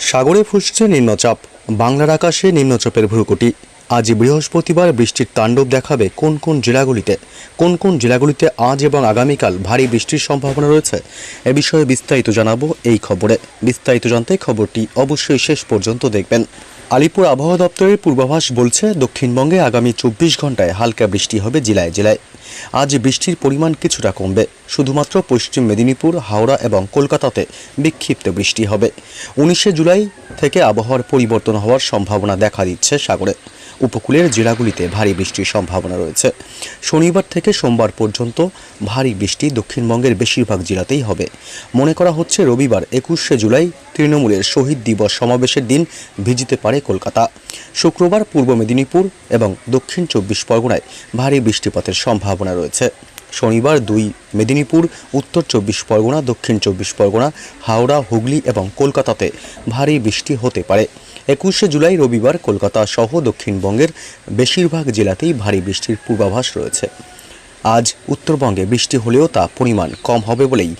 সাগরে ফুসছে নিম্নচাপ। বাংলার আকাশে নিম্নচাপের ভ্রুকুটি। আজ বৃহস্পতিবার বৃষ্টির তাণ্ডব দেখাবে কোন কোন জেলাগুলিতে। কোন কোন জেলাগুলিতে আজ এবং আগামীকাল ভারী বৃষ্টির সম্ভাবনা রয়েছে? এ বিষয়ে বিস্তারিত জানাব এই খবরে। বিস্তারিত জানতে খবরটি অবশ্যই শেষ পর্যন্ত দেখবেন। আলিপুর আবহাওয়া দপ্তরের পূর্বাভাস বলছে, দক্ষিণবঙ্গে আগামী চব্বিশ ঘন্টায় হালকা বৃষ্টি হবে জেলায় জেলায়। আজ বৃষ্টির পরিমাণ কিছুটা কমবে। শুধুমাত্র পশ্চিম মেদিনীপুর, হাওড়া এবং কলকাতাতে বিক্ষিপ্ত বৃষ্টি হবে। উনিশে জুলাই থেকে আবহাওয়ার পরিবর্তন হওয়ার সম্ভাবনা দেখা দিচ্ছে সাগরে। উপকূলের জেলাগুলিতে ভারী বৃষ্টির সম্ভাবনা রয়েছে। শনিবার থেকে সোমবার পর্যন্ত ভারী বৃষ্টি দক্ষিণবঙ্গের বেশিরভাগ জেলাতেই হবে। মনে করা হচ্ছে রবিবার একুশে জুলাই তৃণমূলের শহীদ দিবস সমাবেশের দিন ভিজিতে পারে কলকাতা। শুক্রবার পূর্ব মেদিনীপুর এবং দক্ষিণ চব্বিশ পরগনায় ভারী বৃষ্টিপাতের সম্ভাবনা রয়েছে। শনিবার দুই মেদিনীপুর, উত্তর চব্বিশ পরগনা, দক্ষিণ চব্বিশ পরগনা, হাওড়া, হুগলি এবং কলকাতাতে ভারী বৃষ্টি হতে পারে। একুশে জুলাই রবিবার কলকাতা সহ দক্ষিণবঙ্গের বেশিরভাগ জেলাতেই ভারী বৃষ্টির পূর্বাভাস রয়েছে। আজ উত্তরবঙ্গে বৃষ্টি হলেও তা পরিমাণ কম হবে বলেই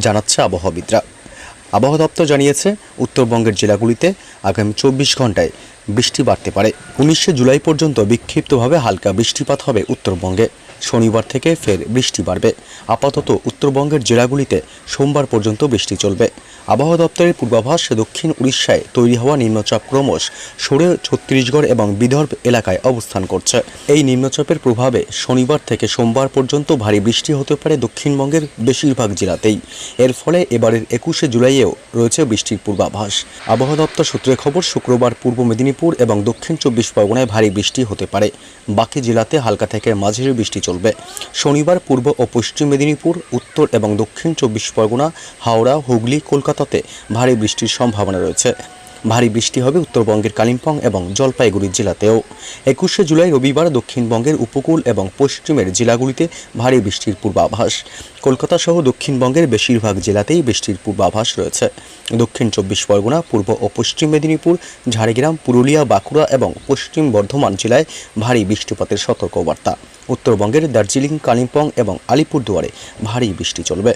জানাচ্ছে আবহাওয়াবিদরা। আবহাওয়া দপ্তর জানিয়েছে, উত্তরবঙ্গের জেলাগুলিতে আগামী চব্বিশ ঘন্টায় বৃষ্টি বাড়তে পারে। উনিশে জুলাই পর্যন্ত বিক্ষিপ্তভাবে হালকা বৃষ্টিপাত হবে উত্তরবঙ্গে। শনিবার থেকে ফের বৃষ্টি বাড়বে। আপাতত উত্তরবঙ্গের জেলাগুলিতে সোমবার পর্যন্ত বৃষ্টি চলবে। আবহাওয়া দপ্তরের পূর্বাভাস, দক্ষিণ উড়িষ্যায় তৈরি হওয়া নিম্নচাপ ক্রমশ সরে ছত্তিশগড় এবং বিদর্ভ এলাকায় অবস্থান করছে। এই নিম্নচাপের প্রভাবে শনিবার থেকে সোমবার পর্যন্ত ভারী বৃষ্টি হতে পারে দক্ষিণবঙ্গের বেশিরভাগ জেলাতেই। এর ফলে এবারের একুশে জুলাইয়েও রয়েছে বৃষ্টির পূর্বাভাস। আবহাওয়া দপ্তর সূত্রে খবর, শুক্রবার পূর্ব মেদিনীপুর এবং দক্ষিণ চব্বিশ পরগনায় ভারী বৃষ্টি হতে পারে। বাকি জেলাতে হালকা থেকে মাঝারি বৃষ্টি চলবে শনিবার পূর্ব ও পশ্চিম মেদিনীপুর, উত্তর এবং দক্ষিণ চব্বিশ পরগনা, হাওড়া, হুগলি, কলকাতাতে ভারী বৃষ্টির সম্ভাবনা রয়েছে। ভারী বৃষ্টি হবে উত্তরবঙ্গের কালিম্পং এবং জলপাইগুড়ি জেলাতেও। একুশে জুলাই রবিবার দক্ষিণবঙ্গের উপকূল এবং পশ্চিমের জেলাগুলিতে ভারী বৃষ্টির পূর্বাভাস। কলকাতা সহ দক্ষিণবঙ্গের বেশিরভাগ জেলাতেই বৃষ্টির পূর্বাভাস রয়েছে। দক্ষিণ চব্বিশ পরগনা, পূর্ব ও পশ্চিম মেদিনীপুর, ঝাড়গ্রাম, পুরুলিয়া, বাঁকুড়া এবং পশ্চিম বর্ধমান জেলায় ভারী বৃষ্টিপাতের সতর্কবার্তা। উত্তরবঙ্গের দার্জিলিং, কালিম্পং এবং আলিপুরদুয়ারে ভারী বৃষ্টি চলবে।